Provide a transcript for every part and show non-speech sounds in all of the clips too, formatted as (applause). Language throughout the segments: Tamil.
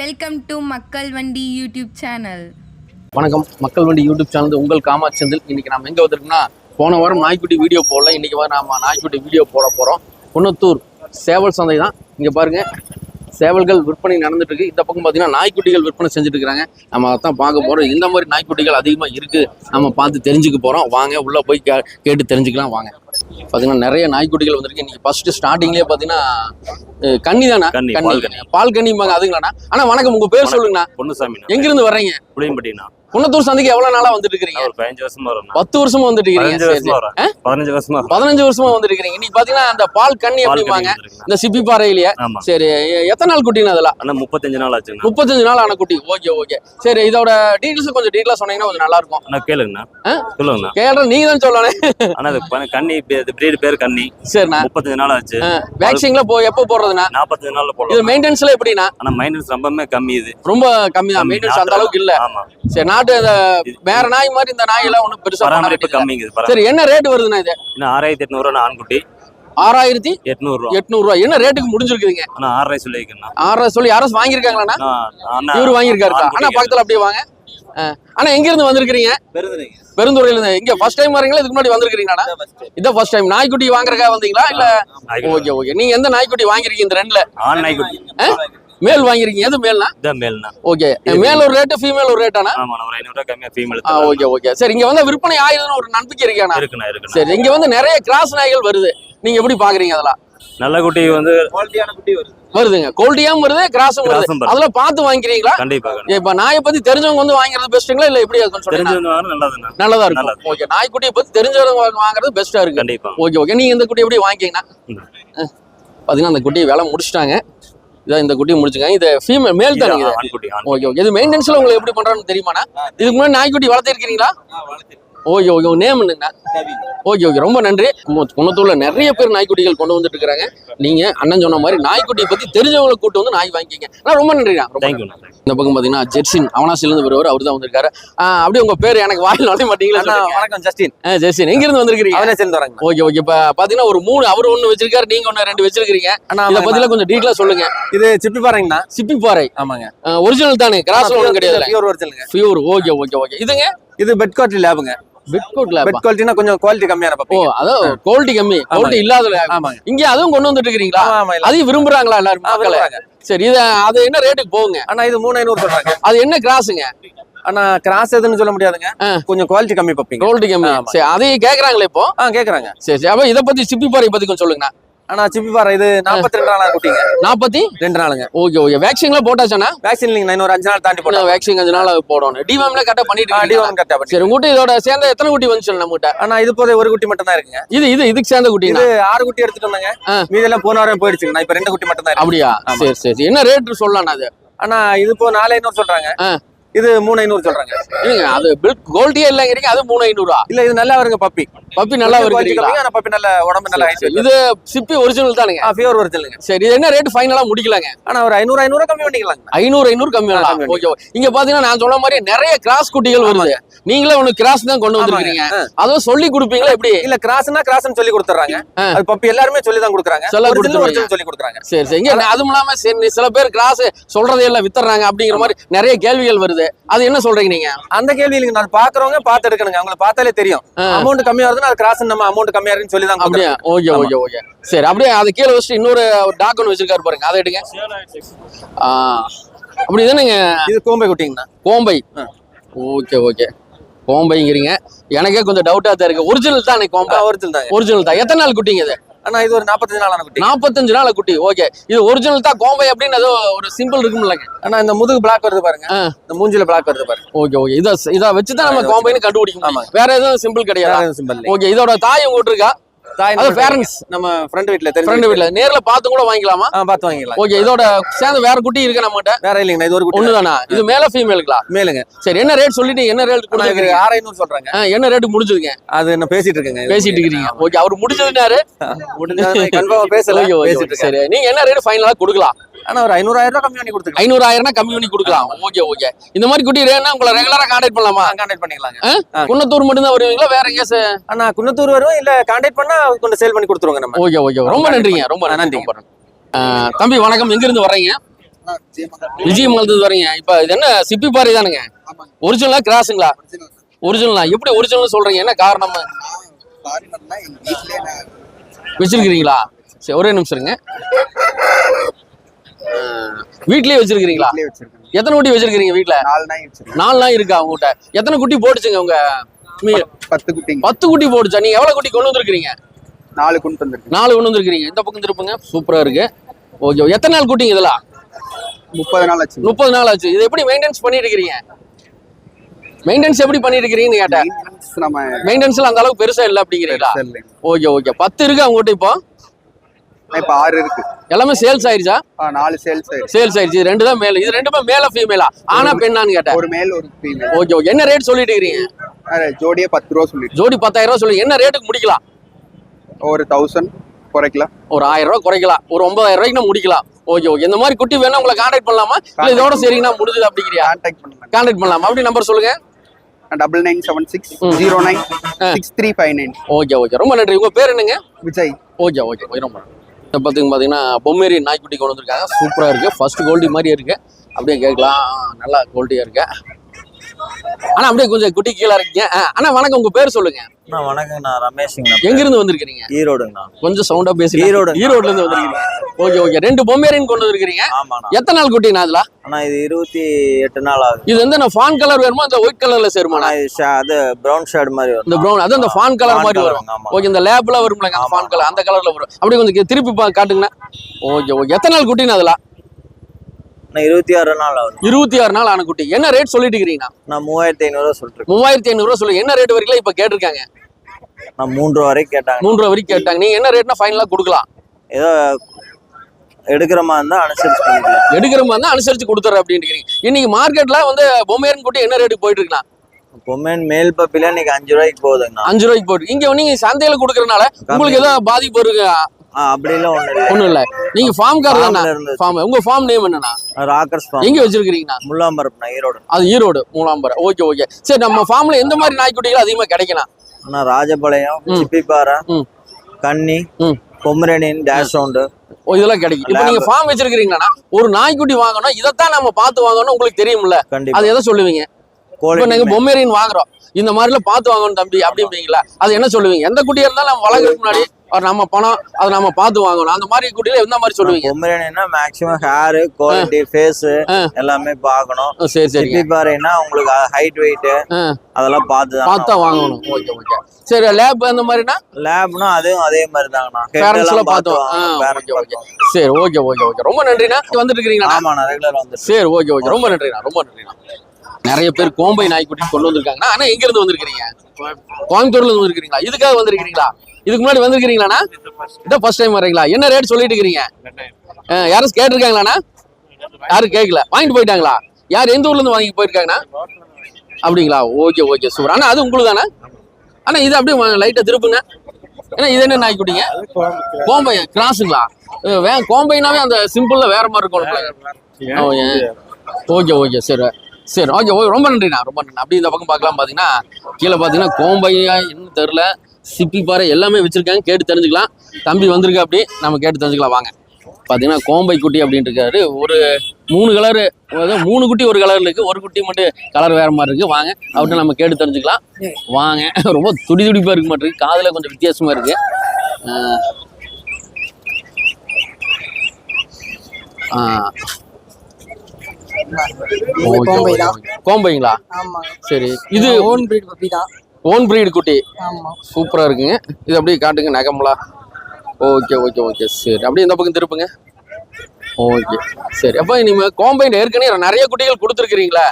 வெல்கம் டு மக்கள் வண்டி யூடியூப் சேனல் வணக்கம். மக்கள் வண்டி யூடியூப் சேனல் உங்கள் காமாச்சந்தில் இன்னைக்கு நம்ம எங்கே வந்திருக்கோம்னா போன வாரம் நாய்க்குட்டி வீடியோ போடல. இன்னைக்கு வாரம் நாம நாய்க்குட்டி வீடியோ போட போகிறோம் குன்னத்தூர் சேவல் சந்தை தான். இங்கே பாருங்கள் சேவல்கள் விற்பனை நடந்துட்டு இருக்கு. இந்த பக்கம் பார்த்தீங்கன்னா நாய்க்குட்டிகள் விற்பனை செஞ்சுட்டு இருக்கிறாங்க நம்ம அதான் பார்க்க போகிறோம் இந்த மாதிரி நாய்க்குட்டிகள் அதிகமாக இருக்குது நம்ம பார்த்து தெரிஞ்சுக்க போகிறோம் வாங்க உள்ளே போய் கே கேட்டு தெரிஞ்சுக்கலாம். வாங்க. பார்த்தீங்கன்னா நிறைய நாய்க்குட்டிகள் வந்திருக்கு. இன்னைக்கு ஃபர்ஸ்ட் ஸ்டார்டிங்லேயே பார்த்தீங்கன்னா கன்னி தானே? கன்னி பால் கன்னிம்பாங்க அதுங்களாண்ணா? அண்ணா வணக்கம். உங்கள் பேர் சொல்லுங்கண்ணா. பொன்னுசாமி எங்கிருந்து வர்றீங்க? புளியம்பட்டினா குன்னத்தூர் சந்தைக்கு எவ்வளவு நாளா வந்துட்டு இருக்கீங்க பதினஞ்சு வருஷமா வரும் பத்து வருஷமா வந்துட்டு இருக்கீங்க பதினஞ்சு சரி, வருஷமா சரி. பதினஞ்சு வருஷமா வந்துட்டு இருக்கீங்க இன்னைக்கு பாத்தீங்கன்னா அந்த பால் கண்ணி அப்படிம்பாங்க. வந்துருக்குண்ணா. இந்த சிப்பி பாறையிலேயே. சரி எத்தனை நாள் குட்டினா அதெல்லாம்? அண்ணா முப்பத்தஞ்சு நாள் ஆச்சுங்கண்ணா. முப்பத்தஞ்சு நாள் ஆன குட்டி. Okay okay. சரி இதோட டீட்டெயில்ஸ் கொஞ்சம் டீட்டெயிலா சொன்னீங்கன்னா கொஞ்சம் நல்லா இருக்கும். அண்ணா கேளுங்கண்ணா? சொல்லுங்கண்ணா. கேள்ற நீங்க தான் சொல்லணும். இது ப- கன்னி பிரீடு பேர் கன்னி சரிண்ணா. முப்பத்தஞ்சு நாள் ஆச்சு. வேக்சின்ல போ எப்போ போடுறதுண்ணா? நாற்பத்தஞ்சு நாள்ல இது போடலாம் மெயின்டெனன்ஸ்ல எப்படிண்ணா? ஆனா மைனஸ் ரொம்பவுமே கம்மி இது. ரொம்ப கம்மி. தான். மெயின்டெனன்ஸ் அந்த அளவுக்கு இல்ல. ஆமா. சரி நாட்டு வேற நாய் மாதிரி இந்த நாய் எல்லாம் ஒன்றும் பெருசா பண்ண பராமரிப்பு. கம்மிங்க சரி என்ன ரேட் வருதுண்ணா இது? இன்னும் ஆறாயிரத்தி எட்நூறுவா ஆண்குட்டி. ஆறாயிரத்தி எட்நூறு ரூபா எட்நூறு ரூபாய் என்ன ரேட்டுக்கு முடிஞ்சிருக்குதுங்க? ஆனா ஆறரை சொல்லியிருக்கேண்ணா ஆறரை சொல்லி யாரும் வாங்கியிருக்காங்களாண்ணா? இவரு வாங்கியிருக்காரு அண்ணா பக்கத்துல அப்படியே வாங்க. ஆ. அண்ணா எங்க இருந்து வந்திருக்கீங்க பெருந்துறையில இருந்து இங்க ஃபர்ஸ்ட் டைம் வரீங்களா இதுக்கு முன்னாடி வந்திருக்கீங்களா இதான் ஃபர்ஸ்ட் டைம் நாய்க்குட்டி வாங்குறதுக்காக வந்தீங்களா? இல்ல ஓகே ஓகே. நீங்க எந்த நாய்க்குட்டி வாங்கிருக்கீங்க இந்த ரெண்டுல ஆண் நாய்க்குட்டி. மேல் வாங்கிருக்கீங்க எது மேல்னா? இதான் மேல்ண்ணா ஓகே மேல் ஒரு ரேட்டு ஃபீமேல் ஒரு ரேட்டானா ஆமா ஒரு ஐநூறுரூவா கம்மியா ஃபீமேல் ஆ ஓகே ஓகே சரி இங்க வந்து விற்பனை ஆயுதுன்னு ஒரு நம்பிக்கை இருக்கானா இருக்குண்ணா இருக்குண்ணா. சரி இங்க வந்து நிறைய கிராஸ் நாய்கள் வருது. நீங்க எப்படி பாக்குறீங்க அதெல்லாம்? நல்ல குட்டி வந்து வருதுங்க. கோல்டியாவும் வருது கிராஸும் வருது. கிராஸும் வருது. அதெல்லாம் பார்த்து வாங்கிக்கிறீங்களா? கண்டிப்பா. இப்ப நாயை பத்தி தெரிஞ்சவங்க வந்து வாங்குறது பெஸ்ட்டுங்களா இல்ல எப்படி நல்லதா இருக்கும். நல்லது. ஓகே நாய்க்குட்டியை பத்தி தெரிஞ்சவங்க வாங்க- வாங்குறது பெஸ்டா இருக்கு. கண்டிப்பா. ஓகே ஓகே நீங்க இந்த குட்டி எப்படி வாங்கிக்கீங்கன்னா. பாத்தீங்கன்னா அந்த குட்டி வேலை முடிச்சிட்டாங்க. இதான் இந்த குட்டி முடிச்சுங்க இது ஃபீமேல் மேல் தானே ஓகே ஓகே இது மெயின்டெனன்ஸ்ல உங்களுக்கு எப்படி பண்றான்னு தெரியுமாண்ணா? இதுக்கு முன்னாடி நாய்க்குட்டி வளர்த்திருக்கீங்களா ஓகே ஓகே. நேம் என்னங்கண்ணா ஓகே ஓகே. ரொம்ப நன்றி. குணத்தூர்ல நிறைய பேர் நாய்க்குட்டிகள் கொண்டு வந்துட்டு இருக்காங்க நீங்க அண்ணன் சொன்ன மாதிரி நாய்க்குட்டியை பத்தி தெரிஞ்சவங்களை கூட்டு வந்து நாய் வாங்கிக்கங்க. அண்ணா, ரொம்ப நன்றிண்ணா. இந்த பக்கம் பாத்தீங்கன்னா ஜெர்சின் அவனாசில இருந்து வருவார் அவர் தான் வந்திருக்காரு அப்படியே உங்க பேர் எனக்கு வாயில் நுழைய மாட்டீங்களா. வணக்கம் ஜஸ்டின். ஜெர்சின் எங்க இருந்து வந்திருக்கீங்க அவனே சேர்ந்து வராங்க. Okay okay. இப்ப பாத்தீங்கன்னா ஒரு மூணு அவர் ஒண்ணு வச்சிருக்காரு நீங்க ஒண்ணு ரெண்டு வச்சிருக்கீங்க இத ஆமாங்க. பத்தில கொஞ்சம் டீட்டெயிலா சொல்லுங்க. இது சிப்பி பாருங்கண்ணா சிப்பி பாறை. ஆமாங்க. ஒரிஜினல் தானே? கிராஸ் ஒன்றும் கிடையாது பியூர் ஓகே ஓகே ஓகே. இதுங்க? இது பெட் குவாலிட்டி லேபுங்க பெட் குவாலிட்டினா கொஞ்சம் குவாலிட்டி கம்மியான ஓ பப்பி அதான் குவாலிட்டி கம்மி. குவாலிட்டி இல்லாத. ஆமாங்க. இங்க அதுவும் கொண்டு வந்துட்டு இருக்கீங்களா ஆமா ஆமா அதையும் விரும்புறாங்களா எல்லாரும் மக்கள். சரி இது அது என்ன ரேட்டுக்கு போகுங்க? அண்ணா இது மூணு ஐநூறு சொல்றாங்க. அது என்ன கிராஸுங்க அண்ணா கிராஸ் எதுன்னு சொல்ல முடியாதுங்க. கொஞ்சம் குவாலிட்டி கம்மி பப்பிங்க குவாலிட்டி கம்மி. ஆமா. சரி அதையும் கேக்குறாங்களே இப்போ? கேக்குறாங்க. சரி சரி. அப்ப இதை பத்தி சிப்பி பாறை பத்தி கொஞ்சம் அண்ணா சிப்பி பாரு இது நாற்பத்தி ரெண்டு நாளா குட்டிங்க. நாற்பத்தி ரெண்டு நாளுங்க. ஓகே ஓகே வேக்சின்லாம் போட்டாச்சாண்ணா? வேக்சின் இல்லைங்க இன்னொரு அஞ்சு நாள் தாண்டி போட்டோம். வேக்சின் அஞ்சு நாள் போடணும். டிவாம்ல கரெக்டா பண்ணிட்டு டி இருக்கீங்களா? ஒன் கரெக்டா பண்ணி சரி உங்ககிட்ட இதோட சேர்ந்த எத்தனை குட்டி வந்துச்சு நம்மகிட்ட அண்ணா இது போதே ஒரு குட்டி மட்டும் தான் இருக்குங்க. இது இது இதுக்கு சேர்ந்த குட்டிங்களா? இது ஆறு குட்டி எடுத்துட்டு வந்தாங்க. மீதெல்லாம் போன வாரம் போயிடுச்சுங்க நான் இப்ப ரெண்டு குட்டி மட்டும் தான் அப்படியா. சரி சரி. என்ன ரேட் சொல்லலாம் அது? அண்ணா இது இப்போ நாலு ஐநூறு சொல்றாங்க. இது மூணு ஐநூறு சொல்றாங்க. அது பில்க் கோல்டியே இல்லைங்கிறீங்க அது மூணு ஐநூறுவா இல்ல இது நல்லா வருங்க பப்பி பப்பி நல்லா ஆனா பப்பி நல்ல உடம்பு நல்ல. இது சிப்பி ஒரிஜினல் தானுங்க. பியூர் ஒரிஜினலுங்க சரி இது என்ன ரேட் ஃபைனலா முடிக்கலாங்க? ஆனா ஒரு ஐநூறு ஐநூறு கம்மி பண்ணிக்கலாங்க. ஐநூறு ஐநூறு கம்மி பண்ணலாம். ஓகே இங்க பாத்தீங்கன்னா நான் சொன்ன மாதிரி நிறைய கிராஸ் குட்டிகள் வருது. நீங்களே ஒண்ணு கிராஸ் தான் கொண்டு வந்திருக்கீங்க. அதுவும் சொல்லி கொடுப்பீங்களா எப்படி? இல்ல கிராஸ்னா கிராஸ்னு சொல்லி கொடுத்துறாங்க. அது பப்பி எல்லாருமே சொல்லி தான் கொடுக்குறாங்க. சொல்ல original சொல்லி கொடுக்குறாங்க. சரி சரி. இங்க அதுவும் இல்லாம சரி நீ சில பேர் கிராஸ் சொல்றதே இல்ல வித்துறாங்க அப்படிங்கிற மாதிரி நிறைய கேள்விகள் வருது. அது என்ன சொல்றீங்க நீங்க? அந்த கேள்வி நான் பாக்குறவங்க பார்த்து எடுக்கணுங்க. அவங்கள பார்த்தாலே தெரியும். அமௌண்ட் கம்மியா வருதுன்னா அது கிராஸ் நம்ம அமௌண்ட் கம்மியா இருக்குன்னு சொல்லி தான் அப்படியே? Okay okay okay. சரி அப்படியே அது கீழே வச்சுட்டு இன்னொரு ஒரு டாக் ஒன்று வச்சிருக்காரு பாருங்க. அதை எடுங்க. அப்படி தானேங்க இது கோம்பை குட்டிங்கண்ணா. கோம்பை. Okay okay. கோம்பைங்கிறீங்க. எனக்கே கொஞ்சம் டவுட்டா தான் இருக்கு. ஒரிஜினல் தான் கோம்பை? ஒரிஜினல் தாங்க. ஒரிஜினல் தான். எத்தனை நாள் குட்டிங்க இது? ஆனா இது ஒரு நாற்பத்தஞ்சு நாளான குட்டி. நாற்பத்தஞ்சு நாள் குட்டி. ஓகே. இது ஒரிஜினல் தான். கோம்பை அப்படின்னு ஏதோ ஒரு சிம்பிள் இருக்கும்லங்க ஆனா இந்த முதுகு பிளாக் வருது பாருங்க. இந்த மூஞ்சில பிளாக் வருது பாருங்க. Okay okay. இதை இதை வச்சு தான் நம்ம கோம்பைன்னு கண்டுபிடிக்க முடியும். ஆமாங்க. வேற எதுவும் சிம்பிள் கிடையாது? சிம்பிள் ஓகே இதோட தாய் உங்ககிட்ட இருக்கா? தாய் அது பேரண்ட்ஸ் நம்ம ஃப்ரெண்ட் வீட்ல தெரிஞ்ச ஃப்ரெண்ட் வீட்ல. நேர்ல பார்த்து கூட வாங்கிக்கலாமா? ஆ பார்த்து வாங்கிக்கலாம். ஓகே இதோட சேர்ந்து வேற குட்டி இருக்கு நம்மகிட்ட? வேற இல்லைங்கண்ணா இது ஒரு குட்டி. ஒண்ணுதானா? இது மேல ஃபீமேலுங்களா மேலுங்க. சரி என்ன ரேட் சொல்லிட்டு என்ன ரேட் ஆறு ஐநூறு சொல்றாங்க. என்ன ரேட் முடிஞ்சதுங்க அது என்ன பேசிட்டு இருக்கேங்க. பேசிட்டு இருக்கிறீங்க ஓகே அவர் முடிஞ்சதுனாரு கன்ஃபார்மா பேசல பேசிட்டு சரி நீங்க என்ன ரேட் ஃபைனலா கொடுக்கலாம்? ஆனா ஒரு ஐநூறாயிரம் ரூபாய் கம்மி பண்ணி கொடுத்துருக்கேன் ஐநூறாயிரம்னா கம்மி பண்ணி கொடுக்கலாம். Okay okay. இந்த மாதிரி குட்டி ரேட்னா உங்களை ரெகுலரா கான்டாக்ட் பண்ணலாமா? கான்டாக்ட் பண்ணிக்கலாங்க. குன்னத்தூர் மட்டும் தான் வருவீங்களா? வேற எங்கேயாச்சும் ஆனா குன்னத்தூர் வரும் இல்ல கான்டாக்ட் பண்ணா கொண்டு சேல் பண்ணி கொடுத்துருவாங்க நம்ம. Okay okay. ரொம்ப நன்றிங்க. ரொம்ப நன்றி. தம்பி வணக்கம். எங்க இருந்து வர்றீங்க விஜய் மலர்ந்து வரீங்க இப்போ இது என்ன சிப்பி பாறை தானுங்க? ஒரிஜினலா கிராஸுங்களா ஒரிஜினலா எப்படி ஒரிஜினல் சொல்றீங்க? என்ன காரணம்? வச்சிருக்கிறீங்களா? சரி ஒரே நிமிஷம் இருங்க. வீட்லயே வச்சிருக்கிறீங்களா? எத்தனை குட்டி வச்சிருக்கீங்க வீட்ல? நாலு நாய் நாய் இருக்கா உங்ககிட்ட? எத்தனை குட்டி போட்டுச்சுங்க உங்க பத்து குட்டிங்க. பத்து குட்டி போட்டுச்சா? நீங்க எவ்வளவு குட்டி கொண்டு வந்திருக்கீங்க நாலு கொண்டு வந்திருக்கு நாலு கொண்டு வந்திருக்கீங்க இந்த பக்கம் திருப்புங்க. சூப்பரா இருக்கு. ஓகே. எத்தனை நாள் குட்டிங்க இதெல்லாம்? முப்பது நாள் ஆச்சு முப்பது நாள் ஆச்சு. இது எப்படி மெயின்டெனன்ஸ் பண்ணிட்டு இருக்கிறீங்க மெயின்டெனன்ஸ் எப்படி பண்ணிட்டு இருக்கிறீங்கன்னு கேட்டேன் மெயின்டெனன்ஸ்ல அந்த அளவுக்கு பெருசா இல்ல அப்படிங்கிறீங்களா. Okay okay. பத்து இருக்கு அவங்ககிட்ட இப்போ? இப்ப ஆறு இருக்கு. எல்லாமே சேல்ஸ் ஆயிருச்சா? நாலு சேல்ஸ் ஆயிருக்கு சேல்ஸ் ஆயிருச்சு. ரெண்டு தான் மேல இது ரெண்டுமே மேல ஃபீமேலா ஆனா பெண்ணான்னு கேட்டேன். ஒரு மேல் ஒரு ஃபீமேல் ஓகே ஓகே என்ன ரேட் சொல்லிட்டு இருக்கிறீங்க? ஜோடியே பத்து ரூபா சொல்லிட்டு. ஜோடி பத்தாயிரம் ரூபாய் சொல்லி என்ன ரேட்டுக்கு முடிக்கலாம்? ஒரு தௌசண்ட் குறைக்கலாம். ஒரு ஆயிரம் ரூபாய் குறைக்கலாம். ஒரு ஒன்பதாயிரம் ரூபாய்க்கு முடிக்கலாம். ஓகே ஓகே இந்த மாதிரி குட்டி வேணா உங்களை கான்டாக்ட் பண்ணலாமா? இல்ல இதோட சரிங்கண்ணா முடிஞ்சது அப்படிங்கிறியா? கான்டாக்ட் பண்ணுங்க கான்டாக்ட் பண்ணலாமா? அப்படி நம்பர் சொல்லுங்க. Double nine seven six. Zero nine. Six three five nine okay okay ரொம்ப நன்றி. உங்க பேர் என்னங்க? விஜய். ஓகே ஓகே ரொம்ப நன்றி. இப்போ பார்த்தீங்க பார்த்தீங்கன்னா பொம்மேரி நாய்க்குட்டி கொண்டு வந்திருக்காங்க. சூப்பராக இருக்குது ஃபஸ்ட்டு கோல்டி மாதிரி இருக்குது அப்படியே கேட்கலாம். நல்லா கோல்டியாக இருக்குது ஆனால் அப்படியே கொஞ்சம் குட்டி கீழே இருக்கீங்க ஆ, அண்ணா வணக்கம். உங்கள் பேர் சொல்லுங்க. அண்ணா வணக்கம். நான் ரமேஷுங்கண்ணா எங்கிருந்து வந்திருக்கிறீங்க? ஈரோடுங்கண்ணா. கொஞ்சம் சவுண்டாக பேசி ஈரோடு. ஈரோட்ல இருந்து வந்திருக்கீங்க. Okay okay. ரெண்டு பொம்மேரின் கொண்டு வந்திருக்கிறீங்க. ஆமாண்ணா. எத்தனை நாள் குட்டிண்ணா அதில்? அண்ணா இது இருபத்தி எட்டு நாள் ஆகுது. இது வந்து நான் ஃபான் கலர் வேணுமா அந்த ஒயிட் கலர்ல ஷா- அது ப்ரௌன் ஷேட் மாதிரி வரும். இந்த ப்ரௌன் அது அந்த ஃபான் கலர் மாதிரி வரும். ஓகே இந்த லேப்ல வரும்லங்க அந்த. ஃபான் கலர் அந்த கலர்ல வரும். அப்படியே கொஞ்சம் திருப்பி பா காட்டுங்கண்ணா. Okay okay. எத்தனை நாள் குட்டிண்ணா அதெல்லாம் அண்ணா இருபத்தி ஆறு நாள் ஆகுது. இருபத்தி ஆறு நாள் ஆன குட்டி. என்ன ரேட் சொல்லிட்டு இருக்கிறீங்கண்ணா? நான் மூவாயிரத்தி ஐநூறுவா சொல்லிட்டு மூவாயிரத்தி ஐநூறுரூவா சொல்லுங்க. என்ன ரேட் வரைக்கும் இப்போ கேட்டிருக்காங்க? நான் மூன்று ரூபா வரைக்கும் கேட்டாங்க. மூன்று ரூபா வரைக்கும் கேட்டாங்க. நீங்க என்ன ரேட்னா ஃபைனலாக கொடுக்கலாம். ஏதோ எடுக்கிற மாதிரி இருந்தா அனுசரிச்சு பண்ணிக்கலாம். எடுக்கிற மாதிரி அனுசரிச்சு கொடுத்துட்றேன் அப்படின்னு இன்னைக்கு மார்க்கெட்ல வந்து பொம்மையன் குட்டி என்ன ரேட்டுக்கு போயிட்டு இருக்கலாம் பொம்மேன் மேல் பப்பில இன்னைக்கு அஞ்சு ரூபாய்க்கு போகுதுங்கண்ணா. அஞ்சு ரூபாய்க்கு போயிட்டு இங்க நீங்க சந்தையில கொடுக்கறனால உங்களுக்கு ஏதாவது பாதிப்பு இருக்கு அப்படிலாம் ஒண்ணு ஒண்ணும் இல்ல. நீங்க ஃபார்ம் கார் தானே? ஃபார்ம் உங்க ஃபார்ம் நேம் என்னன்னா ராக்கர்ஸ் ஃபார்ம் எங்க வச்சிருக்கீங்கண்ணா ஈரோடு. அது ஈரோடு மூலாம்பரம் ஓகே ஓகே சரி நம்ம ஃபார்ம்ல எந்த மாதிரி நாய்க்குட்டிகள் அதிகமா கிடைக்கலாம் அண்ணா ராஜபாளையம். சிப்பிப்பாறை. கன்னி ம். பொமரேனியன் டேஷ் சவுண்டு ஓ இதெல்லாம் கிடைக்கும். இப்போ நீங்க ஃபார்ம் வச்சிருக்கீங்கன்னா ஒரு நாய்க்குட்டி வாங்கணும் இதைத்தான் நம்ம பார்த்து வாங்கணும் உங்களுக்கு தெரியும்ல? அது எதை சொல்லுவீங்க? இப்போ கோழி நீங்க பொம்மேரியன் வாங்குறோம். இந்த மாதிரிலாம் பார்த்து வாங்கணும் தம்பி அப்படிம்பீங்களா? அது என்ன சொல்லுவீங்க? எந்த குட்டியா இருந்தாலும் நம்ம வளர்க்கறதுக்கு முன்னாடி ஒரு நம்ம பணம் அதை நம்ம பார்த்து வாங்கணும். அந்த மாதிரி குட்டியில எந்த மாதிரி சொல்லுவீங்க? பொமரேனியன்னா மேக்ஸிமம் ஹேர் குவாலிட்டி ஃபேஸ். எல்லாமே பார்க்கணும். சரி சரிங்க. சிப்பிப்பாறைன்னா உங்களுக்கு ஹைட் வெயிட் அதெல்லாம் பார்த்து பார்த்தா வாங்கணும். Okay okay. சரி லேப் அந்த மாதிரினா? லேப்னா அதுவும் அதே மாதிரி தாங்கண்ணா Head பேரண்ட்ஸ்ல எல்லாம் பார்த்து பார்த்தோம் ஆ, வாங்கணும், parent ஓகே சரி ஓகே ஓகே ஓகே. ரொம்ப நன்றிண்ணா. வந்துட்டு இருக்கிறீங்களா ஆமாண்ணா ரெகுலர் வந்து சரி ஓகே ஓகே. ரொம்ப நன்றிண்ணா ரொம்ப நன்றிண்ணா. நிறைய பேர் கோம்பை நாய்க்குட்டி கொண்டு வந்திருக்காங்கண்ணா. ஆனா எங்க இருந்து வந்திருக்கீங்க கோயம்புத்தூர்ல இருந்து வந்திருக்கீங்களா இதுக்காக வந்திருக்கீங்களா இதுக்கு முன்னாடி வந்திருக்கீங்களாண்ணா இதான் ஃபர்ஸ்ட் டைம் வர்றீங்களா? என்ன ரேட் சொல்லிட்டு இருக்கிறீங்க? யாரும் கேட்டிருக்காங்களாண்ணா? யாரும் கேட்கல. வாங்கிட்டு போயிட்டாங்களா? யார் எந்த ஊர்ல இருந்து வாங்கி போயிருக்காங்கண்ணா? அப்படிங்களா? Okay okay. சூப்பர். அண்ணா அது உங்களுக்கு தானே அண்ணா இது அப்படியே லைட்டா திருப்புங்க. ஏன்னா இது என்ன நாய்க்குட்டிங்க கோம்பை கிராஸுங்களா? வே கோம்பைனாவே அந்த சிம்பிள்ல வேற மாதிரி இருக்கும் ஓகே ஓகே. சரி சரி. Okay okay. ரொம்ப நன்றிண்ணா ரொம்ப நன்றி அப்படி இந்த பக்கம் பார்க்கலாம் பார்த்தீங்கன்னா கீழே பார்த்தீங்கன்னா கோம்பையா என்ன தெரில சிப்பி பாறை எல்லாமே வச்சிருக்காங்க. கேட்டு தெரிஞ்சுக்கலாம். தம்பி வந்திருக்கு அப்படி. நம்ம கேட்டு தெரிஞ்சுக்கலாம். வாங்க. பார்த்தீங்கன்னா கோம்பை குட்டி அப்படின்ட்டு இருக்காரு. ஒரு மூணு கலரு மூணு குட்டி ஒரு கலர்ல இருக்கு. ஒரு குட்டி மட்டும் கலர் வேற மாதிரி இருக்கு. வாங்க. அவர்கிட்ட நம்ம கேட்டு தெரிஞ்சுக்கலாம். வாங்க. (laughs) ரொம்ப துடி துடிப்பா இருக்க மாட்டிருக்கு. காதுல கொஞ்சம் வித்தியாசமா இருக்கு. அஹ் ஆ. ஓகே, கோம்பை ஓகே, தான். ஓகே. கோம்பைங்களா? சரி. இது ஓன் பிரீட் பப்பி தான் ஓன் பிரீடு குட்டி. ஆமா. சூப்பரா இருக்குங்க. இது அப்படியே காட்டுங்க நகம்லாம் ஓகே ஓகே ஓகே சரி. அப்படியே இந்த பக்கம் திருப்புங்க. ஓகே சரி. அப்போ நீங்க கோம்பைன் ஏற்கனவே நிறைய குட்டிகள் கொடுத்துருக்கீங்களா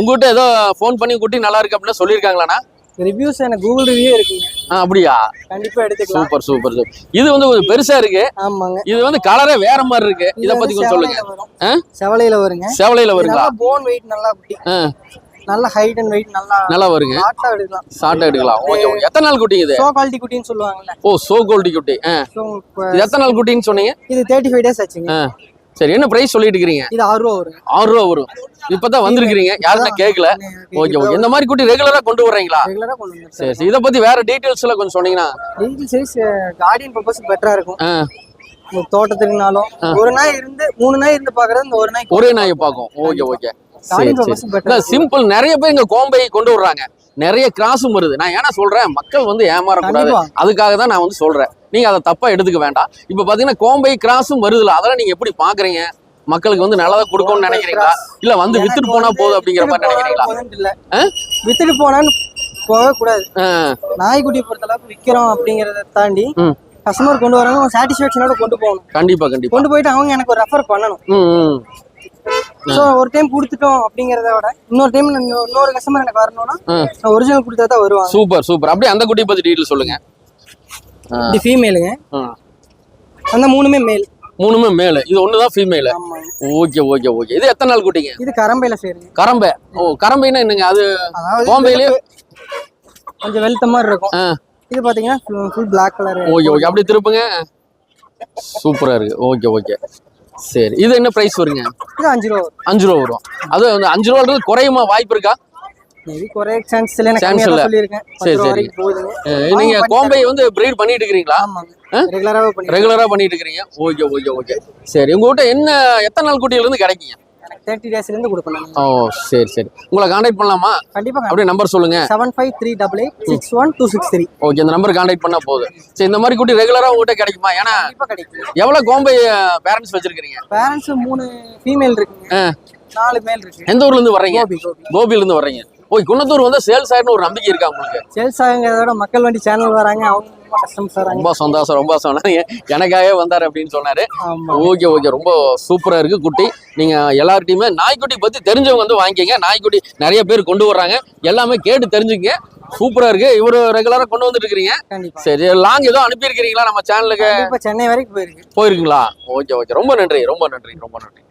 உங்ககிட்ட ஏதோ ஃபோன் பண்ணி குட்டி நல்லா இருக்கு அப்படின்னு சொல்லியிருக்காங்களாண்ணா? ரிவ்யூஸ் எனக்கு கூகுள் ரிவ்யூ இருக்குங்க. ஆ அப்படியா? கண்டிப்பா எடுத்துக்கலாம். சூப்பர் சூப்பர் சூப்பர் இது வந்து கொஞ்சம் பெருசா இருக்கு. ஆமாங்க. இது வந்து கலரே வேற மாதிரி இருக்கு. இது பத்தி கொஞ்சம் சொல்லுங்க. செவலையில வருங்க. சேவலையில நல்லா போன் வெயிட் நல்லா நல்ல ஹைட் அண்ட் வெயிட் நல்லா நல்லா வருங்க. லாட்டா எடுக்கலாம். ஷார்ட் எடுக்கலாம். ஓகே ஓகே எத்தனை நாள் குட்டி இது? சோ குவாலிட்டி குட்டின்னு சொல்லுவாங்கல்ல. ஓ சோ கோல்டி குட்டி. இது எத்தனை நாள் குட்டின்னு சொன்னீங்க? இது தேர்ட்டி ஃபைவ் டேஸ் ஆச்சுங்க சரி என்ன பிரைஸ் சொல்லிட்டு இருக்கிறீங்க? இது ஆறு ரூபா வருங்க ஆறு ரூபா வரும். இப்பதான் வந்திருக்கிறீங்க. யாருமே கேட்கல ஓகே ஓகே இந்த மாதிரி குட்டி ரெகுலரா கொண்டு வர்றீங்களா? ரெகுலரா கொண்டு சரி சரி. இதை பத்தி வேற டீடைல்ஸ் எல்லாம் கொஞ்சம் சொன்னீங்கன்னா. டீட்டெயில் சைஸ் கார்டியன் பர்பஸ் பெட்டரா இருக்கும். தோட்டத்துக்குனாலும் ஒரு நாய் இருந்து மூணு நாய் இருந்து பாக்குறது ஒரு நாய் ஒரே நாயை பார்க்கும். ஓகே ஓகே சிம்பிள் நிறைய பேர் இங்க கோம்பை கொண்டு வர்றாங்க. நிறைய கிராஸும் வருது. நான் ஏன்னா சொல்றேன் மக்கள் வந்து ஏமாறக்கூடாது. அதுக்காக தான் நான் வந்து சொல்றேன். நீங்க அதை தப்பா எடுத்துக்க வேண்டாம். இப்ப பாத்தீங்கன்னா கோம்பை கிராஸும் வருதுல அதெல்லாம் நீங்க எப்படி பாக்குறீங்க? மக்களுக்கு வந்து நல்லதா கொடுக்கணும்னு நினைக்கிறீங்களா? இல்ல வந்து வித்துட்டு போனா போதும் அப்படிங்கிற மாதிரி நினைக்கிறீங்களா? வித்துட்டு போனான்னு போகவே கூடாது நாய்க்குட்டி பொறுத்த அளவுக்கு விக்கிறோம் அப்படிங்கறத தாண்டி. கஸ்டமர் கொண்டு வராங்க சாட்டிஸ்பேக்ஷனோட கொண்டு போகணும். கண்டிப்பா கண்டிப்பா. கொண்டு போயிட்டு அவங்க எனக்கு ஒரு ரெஃபர் பண்ணணும். ஸோ ஒரு டைம் கொடுத்துட்டோம் அப்படிங்கறத விட இன்னொரு டைம் இன்னொரு கஸ்டமர் எனக்கு வரணும்னா ஒரிஜினல் கொடுத்தா தான் வருவாங்க. Super super. அப்படியே அந்த குட்டி பத்தி டீட்டெயில் சொல்லுங்க. இது ஃபீமேலுங்க. அந்த மூணுமே மேல் மூணுமே மேலு இது ஒண்ணுதான் ஃபீமேல் ஓகே ஓகே ஓகே. இது எத்தனை நாள் குட்டிங்க? இது கரம்பையில சேருங்க. கரம்பை. ஓ கரம்பைன்னா என்னங்க? அது கோம்பையிலேயே கொஞ்சம் வெளுத்த மாதிரி இருக்கும். இது பாத்தீங்கன்னா full black colour okay okay. அப்படி திருப்புங்க. சூப்பரா இருக்கு. Okay okay. சரி. இது என்ன பிரைஸ் வருங்க? இது அஞ்சு ரூபா வரும். அஞ்சு ரூபா வரும். அது வந்து அஞ்சு ரூபான்றது குறையுமா? வாய்ப்பு இருக்கா? குறைய சான்ஸ் இல்லை. சரி, சரி. நீங்க கோம்பை வந்து பிரீட் பண்ணிட்டு இருக்கிறீங்களா? ஆமாங்க. ரெகுலராகவே பண்ணி ரெகுலரா பண்ணிட்டு இருக்கிறீங்க. Okay okay okay. சரி உங்ககிட்ட என்ன எத்தனை நாள் குட்டியில இருந்து கிடைக்குங்க? தேர்ட்டி டேஸ்லேருந்து கொடுப்பேன் ஓ சரி சரி. உங்களை கான்டாக்ட் பண்ணலாமா? கண்டிப்பாக அப்படியே நம்பர் சொல்லுங்க. Seven five three double eight six one two six three okay இந்த நம்பர் கான்டாக்ட் பண்ணா போதும். சரி இந்த மாதிரி குட்டி ரெகுலரா உங்ககிட்ட கிடைக்குமா? ஏன்னா கிடைக்கும். எவ்வளவு கோம்பை பேரண்ட்ஸ் வச்சிருக்கீங்க பேரண்ட்ஸ் மூணு ஃபீமேல் இருக்குங்க. நாலு மேல் இருக்கு. எந்த ஊர்ல இருந்து வர்றீங்க? கோபி கோபி. கோபியில இருந்து வர்றீங்க. ஓய் குன்னத்தூர் வந்து சேல்ஸ் ஆயிடுன்னு ஒரு நம்பிக்கை இருக்கா உங்களுக்கு? சேல்ஸ் ஆகுங்கிறத மக்கள் வண்டி சேனல் வராங்க அவங்க ரொம்ப சந்தோஷம் ரொம்ப சொன்னாங்க எனக்காகவே வந்தாரு அப்படின்னு சொன்னாரு. Okay okay. ரொம்ப சூப்பரா இருக்கு குட்டி. நீங்க எல்லார்ட்டையுமே நாய்க்குட்டி பத்தி தெரிஞ்சவங்க வந்து வாங்கிக்கங்க. நாய்க்குட்டி நிறைய பேர் கொண்டு வர்றாங்க. எல்லாமே கேட்டு தெரிஞ்சுங்க சூப்பரா இருக்கு. இவரு ரெகுலரா கொண்டு வந்துட்டு இருக்கிறீங்க. கண்டிப்பா. சரி லாங் ஏதோ அனுப்பியிருக்கிறீங்களா நம்ம சேனலுக்கு சென்னை வரைக்கும் போயிருக்கு. போயிருக்கீங்களா? Okay okay. ரொம்ப நன்றி ரொம்ப நன்றி ரொம்ப நன்றி.